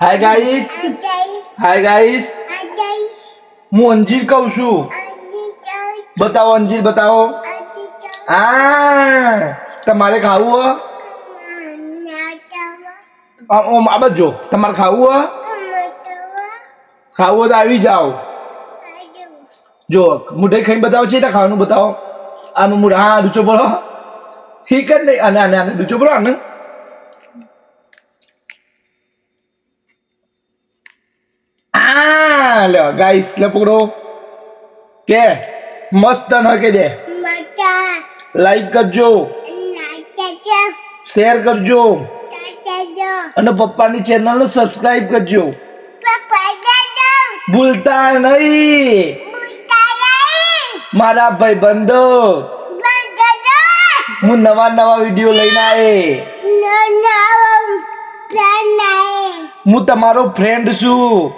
Hi guys hi guys હું અંજીર કહું છું. બતાવો, અંજીર, બતાવો. આ, તમારે ખાવું ઓમ, આ બાજુ તમારે ખાવું હ? ખાવું તો આવી જાઓ. જો મુઢે ખાઈને બતાવો છે ખાવાનું બતાવો. આનું મુઠ હા, ડૂચો પડો ઠીક જ નહીં. અને આને આને ડૂચો પડો આને. આ લ્યો ગાઈસ લે પકડો. કે મસ્ત ન કે દે. લાઈક કરજો. શેર કરજો. અને પપ્પાની ચેનલને સબસ્ક્રાઇબ કરજો. ભૂલતા નહીં. મારા ભાઈ બંધો. હું નવા નવા વીડિયો લઈને આવે હું તમારો ફ્રેન્ડ છું.